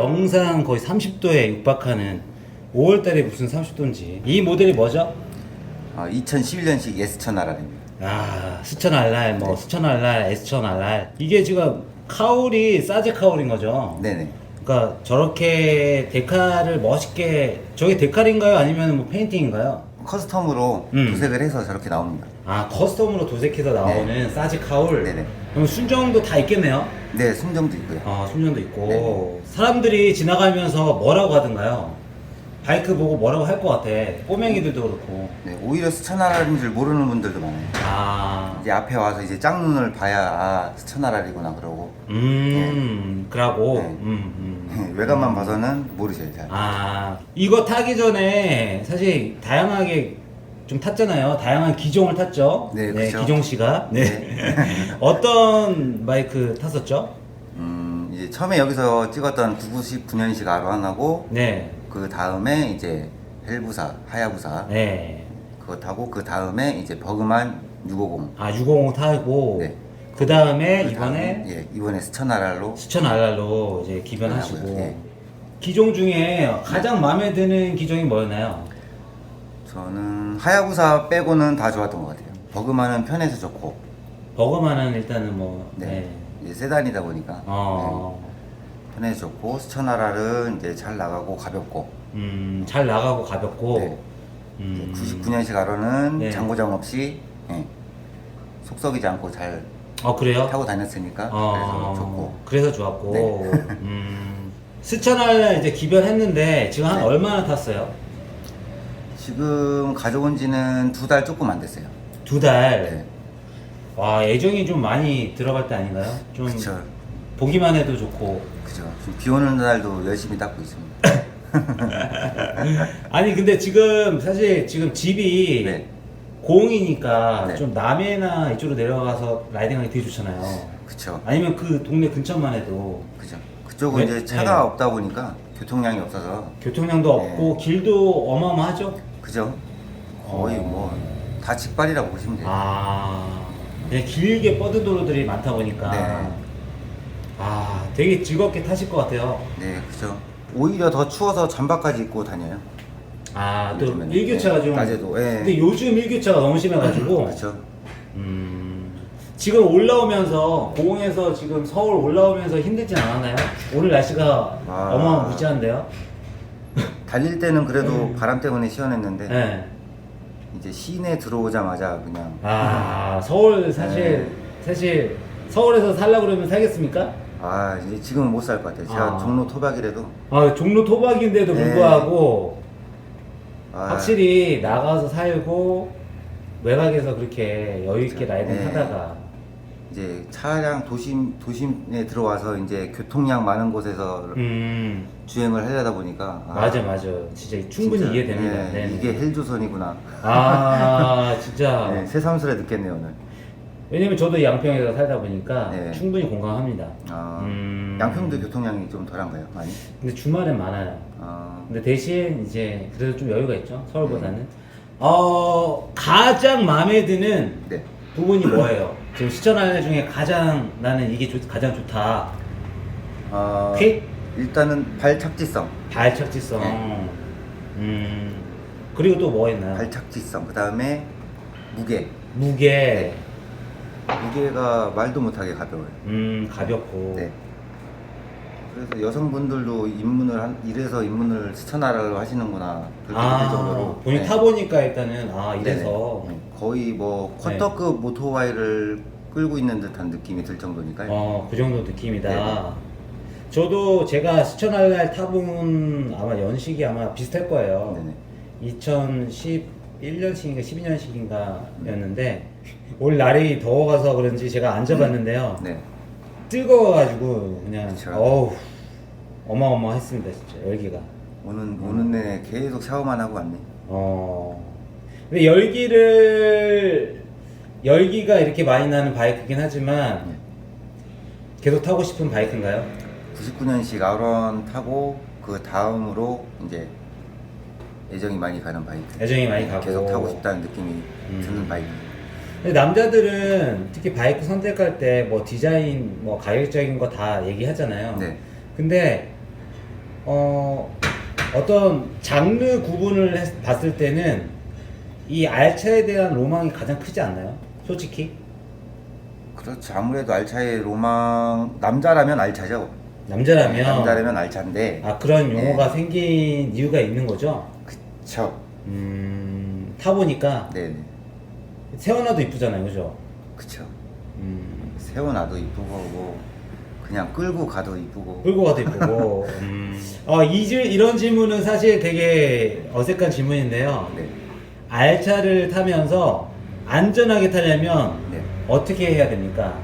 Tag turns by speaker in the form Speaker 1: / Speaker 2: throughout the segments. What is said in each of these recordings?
Speaker 1: 영상 거의 30도에 육박하는 5월달에 무슨 30도인지 이 모델이 뭐죠?
Speaker 2: 아, 2011년식 S1000 RR입니다.
Speaker 1: 아 스천 알랄 뭐
Speaker 2: 네.
Speaker 1: 스천 알랄 S천 알랄 이게 지금 카울이 사제 카울인 거죠?
Speaker 2: 네네.
Speaker 1: 그러니까 저렇게 데칼을 멋있게 저게 데칼인가요? 아니면 뭐 페인팅인가요?
Speaker 2: 커스텀으로
Speaker 1: 음.
Speaker 2: 도색을 해서 저렇게 나옵니다.
Speaker 1: 아 커스텀으로 도색해서 나오는 사지 카울.
Speaker 2: 네네.
Speaker 1: 그럼 순정도 다 있겠네요.
Speaker 2: 네, 순정도 있고요.
Speaker 1: 아 순정도 있고
Speaker 2: 네.
Speaker 1: 사람들이 지나가면서 뭐라고 하던가요? 바이크 보고 뭐라고 할 것 같아. 꼬맹이들도 그렇고.
Speaker 2: 네, 오히려 스천 RR인 줄 모르는 분들도 많아요.
Speaker 1: 아,
Speaker 2: 이제 앞에 와서 이제 짝눈을 봐야 아, 스천 RR이구나 그러고
Speaker 1: 음, 그러고,
Speaker 2: 네.
Speaker 1: 음, 음.
Speaker 2: 외관만 봐서는 모르셔요. 잘.
Speaker 1: 아, 이거 타기 전에 사실 다양하게 좀 탔잖아요. 다양한 기종을 탔죠.
Speaker 2: 네, 그쵸.
Speaker 1: 기종 씨가. 네. 어떤 바이크 탔었죠?
Speaker 2: 음, 이제 처음에 여기서 찍었던 99년식 R1하고
Speaker 1: 네.
Speaker 2: 그 다음에 이제 헬부사, 하야부사
Speaker 1: 네.
Speaker 2: 그거 타고 그 다음에 이제 버그만 650.
Speaker 1: 아, 650 타고,
Speaker 2: 네.
Speaker 1: 그 다음에
Speaker 2: 그
Speaker 1: 이번에
Speaker 2: 예, 이번에 스천 RR로
Speaker 1: 수천 알랄로 이제 기변하시고,
Speaker 2: 하고요. 예.
Speaker 1: 기종 중에 가장 마음에 드는 기종이 뭐였나요?
Speaker 2: 저는 하야부사 빼고는 다 좋았던 것 같아요. 버그만은 편해서 좋고,
Speaker 1: 버거만은 일단은 뭐,
Speaker 2: 네.
Speaker 1: 네.
Speaker 2: 이제 세단이다 보니까
Speaker 1: 어,
Speaker 2: 네, 편해서 좋고, 스천 RR은 이제 잘 나가고 가볍고,
Speaker 1: 음, 잘 나가고 가볍고,
Speaker 2: 네.
Speaker 1: 음,
Speaker 2: 99년식 R는
Speaker 1: 네.
Speaker 2: 장고장 없이 예, 속썩이지 않고 잘
Speaker 1: 어, 그래요?
Speaker 2: 타고 다녔으니까
Speaker 1: 어,
Speaker 2: 그래서 좋고
Speaker 1: 그래서 좋았고,
Speaker 2: 네.
Speaker 1: 음, 스천할 이제 기변했는데 지금 한
Speaker 2: 네.
Speaker 1: 얼마나 탔어요?
Speaker 2: 지금 가져온 지는 두 달 조금 안 됐어요.
Speaker 1: 두 달.
Speaker 2: 네.
Speaker 1: 와, 애정이 좀 많이 들어갈 때 아닌가요? 좀
Speaker 2: 그쵸.
Speaker 1: 보기만 해도 좋고.
Speaker 2: 그죠. 지금 비 오는 날도 열심히 닦고 있습니다.
Speaker 1: 아니, 근데 지금 사실 지금 집이
Speaker 2: 네.
Speaker 1: 고흥이니까
Speaker 2: 네.
Speaker 1: 좀 남해나 이쪽으로 내려가서 라이딩하기 되게 좋잖아요.
Speaker 2: 그쵸.
Speaker 1: 아니면 그 동네 근처만 해도
Speaker 2: 그죠. 그쪽은
Speaker 1: 네.
Speaker 2: 이제 차가
Speaker 1: 네.
Speaker 2: 없다 보니까 교통량이 없어서
Speaker 1: 교통량도
Speaker 2: 네.
Speaker 1: 없고 길도 어마어마하죠?
Speaker 2: 그죠. 거의
Speaker 1: 어.
Speaker 2: 뭐다 직발이라고 보시면 돼요.
Speaker 1: 아, 그냥 길게 뻗은 도로들이 많다 보니까.
Speaker 2: 네.
Speaker 1: 아, 되게 즐겁게 타실 것 같아요.
Speaker 2: 네, 그죠. 오히려 더 추워서 잠바까지 입고 다녀요.
Speaker 1: 아, 또
Speaker 2: 요즘에는.
Speaker 1: 일교차가
Speaker 2: 네,
Speaker 1: 좀.
Speaker 2: 낮에도, 예.
Speaker 1: 근데 요즘 일교차가 너무 심해가지고.
Speaker 2: 그죠.
Speaker 1: 음. 지금 올라오면서, 공에서 지금 서울 올라오면서 힘들진 않았나요? 오늘 날씨가
Speaker 2: 아.
Speaker 1: 어마무시한데요?
Speaker 2: 달릴 때는 그래도 바람 때문에 시원했는데
Speaker 1: 네.
Speaker 2: 이제 시내 들어오자마자 그냥
Speaker 1: 아, 서울 사실,
Speaker 2: 네.
Speaker 1: 사실, 서울에서 살려고 그러면 살겠습니까?
Speaker 2: 아 이제 지금은 못 살 것 같아요. 제가
Speaker 1: 아.
Speaker 2: 종로 토박이라도
Speaker 1: 아, 종로 토박인데도
Speaker 2: 네.
Speaker 1: 불구하고,
Speaker 2: 아,
Speaker 1: 확실히 나가서 살고 외곽에서 그렇게 여유 있게
Speaker 2: 그렇죠.
Speaker 1: 라이딩
Speaker 2: 네.
Speaker 1: 하다가
Speaker 2: 이제 차량 도심 도심에 들어와서 이제 교통량 많은 곳에서
Speaker 1: 음
Speaker 2: 주행을 하려다 보니까 아,
Speaker 1: 맞아 맞아 진짜 충분히
Speaker 2: 진짜,
Speaker 1: 이해됩니다.
Speaker 2: 네,
Speaker 1: 네.
Speaker 2: 이게 헬조선이구나.
Speaker 1: 아 진짜
Speaker 2: 네, 새삼스레 느꼈네요 오늘.
Speaker 1: 왜냐면 저도 양평에서 살다 보니까
Speaker 2: 네.
Speaker 1: 충분히 공감합니다.
Speaker 2: 아,
Speaker 1: 음.
Speaker 2: 양평도 교통량이 좀 덜한가요? 많이?
Speaker 1: 근데 주말엔 많아요.
Speaker 2: 아,
Speaker 1: 근데 대신 이제 그래도 좀 여유가 있죠 서울보다는. 어 가장 마음에 드는
Speaker 2: 네.
Speaker 1: 부분이 뭐예요? 지금 시천할 중에 가장 나는 이게 좋- 가장 좋다.
Speaker 2: 아,
Speaker 1: 퀵?
Speaker 2: 일단은 발착지성,
Speaker 1: 발착지성.
Speaker 2: 네.
Speaker 1: 음. 그리고 또 뭐 했나요?
Speaker 2: 발착지성. 그 다음에 무게.
Speaker 1: 무게.
Speaker 2: 무게가 말도 못하게 가벼워요.
Speaker 1: 음, 가볍고.
Speaker 2: 네. 그래서 여성분들도 입문을 한, 이래서 입문을 스천하라고 하시는구나 그렇게 느낄
Speaker 1: 아,
Speaker 2: 정도로
Speaker 1: 본인
Speaker 2: 네.
Speaker 1: 타보니까 일단은 아 이래서
Speaker 2: 네네. 네. 거의 뭐 쿼터급 오토바이를 끌고 있는 듯한 느낌이 들 정도니까요.
Speaker 1: 어그 정도 느낌이다.
Speaker 2: 네네.
Speaker 1: 저도 제가 스천할 날 타본 아마 연식이 아마 비슷할 거예요.
Speaker 2: 네네.
Speaker 1: 2011년식인가 12년식인가였는데 올 날이 더워가서 그런지 제가 앉아봤는데요.
Speaker 2: 네.
Speaker 1: 뜨거워가지고 그냥
Speaker 2: 그쵸.
Speaker 1: 어우 어마어마했습니다 진짜 열기가.
Speaker 2: 오는 오는 내내 계속 샤워만 하고 왔네.
Speaker 1: 어. 근데 열기를 열기가 이렇게 많이 나는 바이크긴 하지만
Speaker 2: 네.
Speaker 1: 계속 타고 싶은 바이크인가요?
Speaker 2: 99년식 아론 타고 그 다음으로 이제 애정이 많이 가는 바이크.
Speaker 1: 애정이 많이 가고.
Speaker 2: 계속 타고 싶다는 느낌이
Speaker 1: 음.
Speaker 2: 드는 바이크.
Speaker 1: 근데 남자들은 특히 바이크 선택할 때 뭐 디자인, 뭐 가격적인 거 다 얘기하잖아요.
Speaker 2: 네.
Speaker 1: 근데 어, 어떤 장르 구분을 했- 봤을 때는 이 알차에 대한 로망이 가장 크지 않나요? 솔직히
Speaker 2: 그렇죠. 아무래도 알차의 로망 남자라면 알차죠.
Speaker 1: 남자라면
Speaker 2: 남자라면 알차인데.
Speaker 1: 아 그런
Speaker 2: 네.
Speaker 1: 용어가 생긴 이유가 있는 거죠.
Speaker 2: 그쵸.
Speaker 1: 음, 타보니까
Speaker 2: 네네.
Speaker 1: 세워놔도 이쁘잖아요, 그죠?
Speaker 2: 그쵸.
Speaker 1: 음,
Speaker 2: 세워놔도 이쁘고 뭐 그냥 끌고 가도 이쁘고.
Speaker 1: 끌고 가도 이쁘고. 음. 어, 이 질, 이런 질문은 사실 되게 어색한 질문인데요.
Speaker 2: 네.
Speaker 1: 알차를 타면서 안전하게 타려면
Speaker 2: 네.
Speaker 1: 어떻게 해야 됩니까?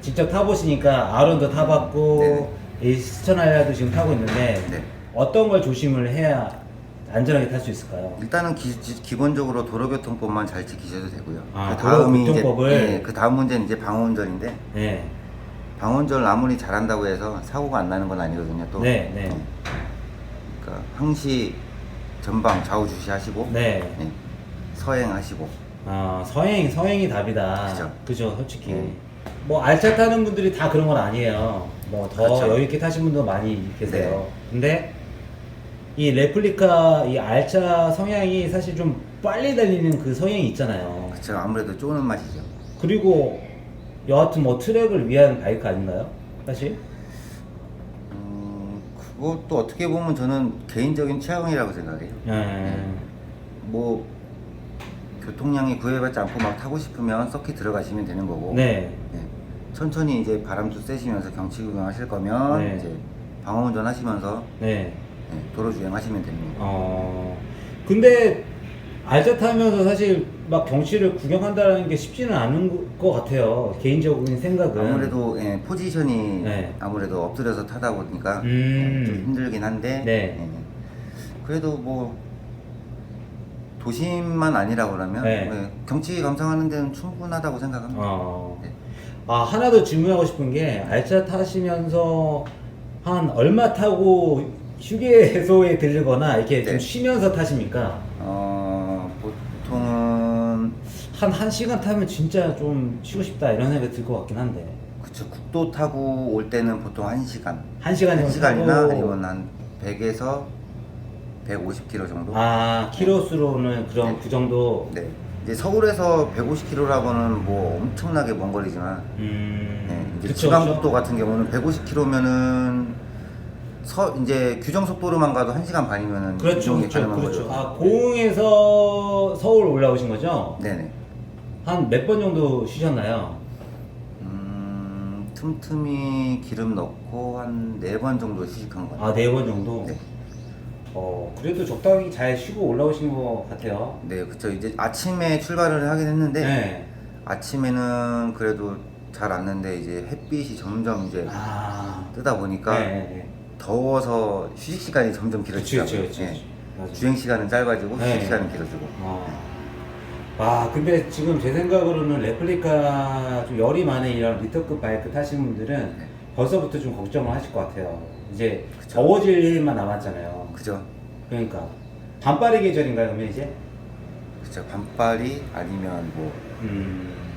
Speaker 1: 직접 타보시니까 아론도 타봤고 이 스천알라도 지금 타고 있는데
Speaker 2: 네.
Speaker 1: 어떤 걸 조심을 해야 안전하게 탈 수 있을까요?
Speaker 2: 일단은 기, 본적으로 도로교통법만 잘 지키셔도 되고요.
Speaker 1: 아,
Speaker 2: 그 다음이 이제
Speaker 1: 도로교통법을?
Speaker 2: 네, 그 다음 문제는 이제 방어운전인데
Speaker 1: 네,
Speaker 2: 방어운전을 아무리 잘한다고 해서 사고가 안 나는 건 아니거든요. 또.
Speaker 1: 네, 네.
Speaker 2: 그러니까 항시 전방 좌우 주시하시고
Speaker 1: 네.
Speaker 2: 네. 서행하시고
Speaker 1: 아 서행 서행이 답이다.
Speaker 2: 그죠.
Speaker 1: 그죠, 솔직히.
Speaker 2: 네.
Speaker 1: 뭐 알차 타는 분들이 다 그런 건 아니에요. 뭐 더
Speaker 2: 그렇죠.
Speaker 1: 여유 있게 타신 분도 많이 계세요.
Speaker 2: 네.
Speaker 1: 근데 이 레플리카 이 알차 성향이 사실 좀 빨리 달리는 그 성향이 있잖아요.
Speaker 2: 그쵸 아무래도 쪼는 맛이죠.
Speaker 1: 그리고 여하튼 뭐 트랙을 위한 바이크 아닌가요? 사실?
Speaker 2: 음, 그것도 어떻게 보면 저는 개인적인 취향이라고 생각해요.
Speaker 1: 네.
Speaker 2: 뭐 교통량이 구애받지 않고 막 타고 싶으면 서킷 들어가시면 되는 거고
Speaker 1: 네.
Speaker 2: 네. 천천히 이제 바람도 쐬시면서 경치 구경하실 거면
Speaker 1: 네.
Speaker 2: 이제 방어운전 하시면서
Speaker 1: 네.
Speaker 2: 네, 도로 주행하시면 거고
Speaker 1: 어. 근데 알차 타면서 사실 막 경치를 구경한다는 게 쉽지는 않은 것 같아요. 개인적인 생각은.
Speaker 2: 아무래도 예, 포지션이
Speaker 1: 네.
Speaker 2: 아무래도 엎드려서 타다 보니까
Speaker 1: 음.
Speaker 2: 예, 좀 힘들긴 한데
Speaker 1: 네.
Speaker 2: 예, 그래도 뭐 도심만 아니라 그러면
Speaker 1: 네.
Speaker 2: 예, 경치 감상하는 데는 충분하다고 생각합니다.
Speaker 1: 어.
Speaker 2: 네.
Speaker 1: 아 하나 더 질문하고 싶은 게 알차 타시면서 한 얼마 타고 휴게소에 들르거나 이렇게 좀
Speaker 2: 네.
Speaker 1: 쉬면서 타십니까?
Speaker 2: 어, 보통은
Speaker 1: 한 1시간 타면 진짜 좀 쉬고 싶다 이런 생각이 들 것 같긴 한데
Speaker 2: 그쵸 국도 타고 올 때는 보통 1시간
Speaker 1: 1시간이면
Speaker 2: 1시간이나 아니면 한 100에서 150km 정도
Speaker 1: 아 키로수로는 그럼
Speaker 2: 네.
Speaker 1: 그 정도
Speaker 2: 네 이제 서울에서 150km라고는 뭐 엄청나게 먼 거리지만
Speaker 1: 음
Speaker 2: 네, 이제
Speaker 1: 그쵸,
Speaker 2: 지방국도
Speaker 1: 그쵸.
Speaker 2: 같은 경우는 150km면은 서 이제 규정 속도로만 가도 1시간 반이면은
Speaker 1: 그렇죠
Speaker 2: 이동이
Speaker 1: 그렇죠
Speaker 2: 가능한
Speaker 1: 그렇죠
Speaker 2: 거죠.
Speaker 1: 아 고흥에서 서울 올라오신 거죠?
Speaker 2: 네네.
Speaker 1: 한 몇 번 정도 쉬셨나요?
Speaker 2: 음, 틈틈이 기름 넣고 한 네 번 정도 시식한 거 같아요.
Speaker 1: 아 네 번 정도?
Speaker 2: 네.
Speaker 1: 어 그래도 적당히 잘 쉬고 올라오신 것 같아요
Speaker 2: 네, 그쵸. 이제 아침에 출발을 하긴 했는데
Speaker 1: 네.
Speaker 2: 아침에는 그래도 잘 왔는데 이제 햇빛이 점점 이제
Speaker 1: 아
Speaker 2: 뜨다 보니까
Speaker 1: 네, 네.
Speaker 2: 더워서 휴식 시간이 점점
Speaker 1: 그치
Speaker 2: 길어지더라고요.
Speaker 1: 그치 그치
Speaker 2: 예.
Speaker 1: 맞아.
Speaker 2: 주행 시간은 짧아지고
Speaker 1: 네.
Speaker 2: 휴식 시간은 길어지고.
Speaker 1: 어. 아 근데 지금 제 생각으로는 레플리카 좀 열이 많은 이런 리터급 바이크 타시는 분들은
Speaker 2: 네.
Speaker 1: 벌써부터 좀 걱정을 하실 것 같아요 이제
Speaker 2: 그쵸.
Speaker 1: 더워질 일만 남았잖아요
Speaker 2: 그죠?
Speaker 1: 그러니까 반팔의 계절인가요 그러면 이제?
Speaker 2: 그쵸. 반팔이 아니면 뭐
Speaker 1: 음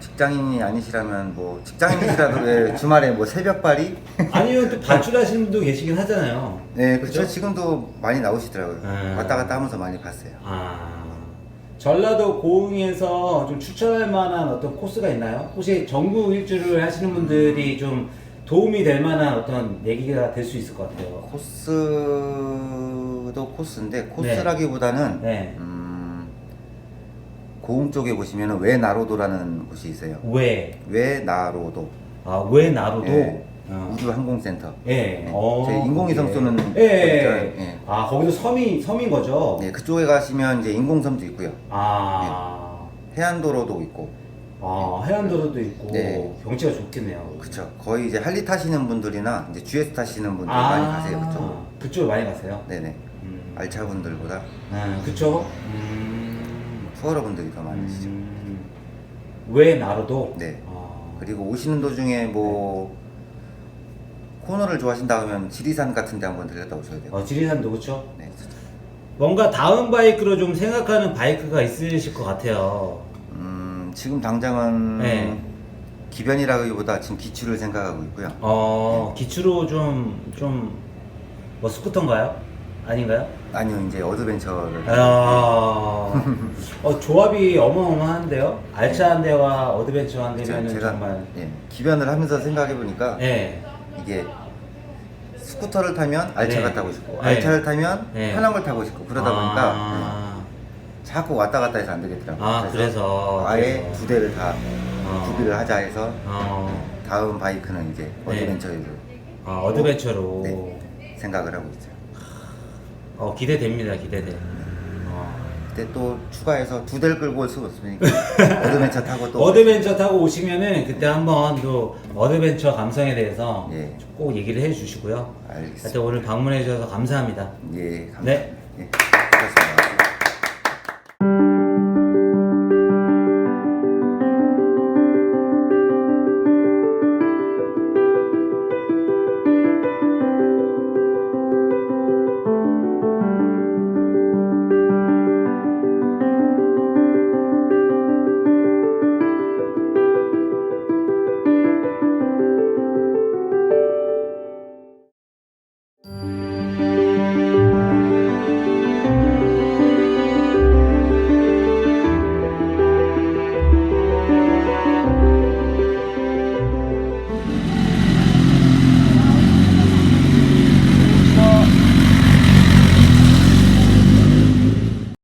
Speaker 2: 직장인이 아니시라면 뭐 직장인이시라도 왜 주말에 뭐 새벽발이?
Speaker 1: 아니면 또 반출하시는 분도 계시긴 하잖아요
Speaker 2: 네, 그쵸.
Speaker 1: 그죠?
Speaker 2: 지금도 많이 나오시더라고요.
Speaker 1: 음.
Speaker 2: 왔다 갔다 하면서 많이 봤어요.
Speaker 1: 아 전라도 고흥에서 좀 추천할 만한 어떤 코스가 있나요? 혹시 전국 일주를 하시는 분들이 좀 도움이 될 만한 어떤 얘기가 될 수 있을 것 같아요.
Speaker 2: 코스도 코스인데 코스라기보다는
Speaker 1: 네.
Speaker 2: 음, 고흥 쪽에 보시면은 외나로도라는 곳이 있어요.
Speaker 1: 왜?
Speaker 2: 외나로도
Speaker 1: 아, 왜 나로도?
Speaker 2: 예.
Speaker 1: 어.
Speaker 2: 우주 항공센터.
Speaker 1: 예.
Speaker 2: 네.
Speaker 1: 어,
Speaker 2: 저희 인공위성
Speaker 1: 거기에.
Speaker 2: 쏘는
Speaker 1: 예.
Speaker 2: 거니까, 예.
Speaker 1: 아, 거기도 섬이, 섬인 거죠?
Speaker 2: 네, 그쪽에 가시면 이제 인공섬도 있고요.
Speaker 1: 아.
Speaker 2: 해안도로도 있고.
Speaker 1: 아, 해안도로도 있고.
Speaker 2: 네.
Speaker 1: 경치가 좋겠네요.
Speaker 2: 그쵸. 거의 이제 할리 타시는 분들이나 이제 GS 타시는 분들
Speaker 1: 아,
Speaker 2: 많이 가세요. 그쪽으로.
Speaker 1: 그쪽으로 많이 가세요?
Speaker 2: 네네.
Speaker 1: 음.
Speaker 2: 알차 분들보다
Speaker 1: 아, 그쵸? 음.
Speaker 2: 투어러 분들이 더 많으시죠.
Speaker 1: 음. 왜 나로도?
Speaker 2: 네.
Speaker 1: 아.
Speaker 2: 그리고 오시는 도중에 뭐 코너를 좋아하신다 하면 지리산 같은 데 한번 들렸다 오셔야 돼요.
Speaker 1: 어, 지리산도 그쵸?
Speaker 2: 네.
Speaker 1: 뭔가 다음 바이크로 좀 생각하는 바이크가 있으실 것 같아요.
Speaker 2: 음, 지금 당장은
Speaker 1: 네.
Speaker 2: 기변이라기보다 지금 기출을 생각하고 있고요.
Speaker 1: 어, 기추로 좀, 좀 뭐 스쿠터인가요? 아닌가요?
Speaker 2: 아니요 이제 어드벤처를
Speaker 1: 아, 어, 조합이 어마어마한데요? 알차한 데와 어드벤처한
Speaker 2: 제-
Speaker 1: 데면은
Speaker 2: 제가
Speaker 1: 정말.
Speaker 2: 예, 기변을 하면서 생각해 보니까
Speaker 1: 네.
Speaker 2: 이게 스쿠터를 타면 알차가
Speaker 1: 네.
Speaker 2: 타고 싶고
Speaker 1: 네.
Speaker 2: 알차를 타면
Speaker 1: 네.
Speaker 2: 편한 걸 타고 싶고 그러다 보니까
Speaker 1: 아,
Speaker 2: 예, 자꾸 왔다 갔다 해서 안 되겠더라고요.
Speaker 1: 아, 그래서.
Speaker 2: 아예
Speaker 1: 그래서.
Speaker 2: 두 대를 다
Speaker 1: 어.
Speaker 2: 구비를 하자 해서
Speaker 1: 어,
Speaker 2: 다음 바이크는 이제
Speaker 1: 네.
Speaker 2: 어드벤처로
Speaker 1: 아, 어드벤처로.
Speaker 2: 네. 생각을 하고 있어요.
Speaker 1: 어, 기대됩니다, 기대돼. 어.
Speaker 2: 그때 또 추가해서 두 대를 끌고 올 수가 없으니까 어드벤처 타고 또
Speaker 1: 어드벤처 타고 오시면은 그때 한번 또 어드벤처 감성에 대해서
Speaker 2: 예.
Speaker 1: 꼭 얘기를 해 주시고요.
Speaker 2: 알겠습니다.
Speaker 1: 하여튼 오늘 방문해 주셔서 감사합니다.
Speaker 2: 예, 감사합니다.
Speaker 1: 네.
Speaker 2: 예.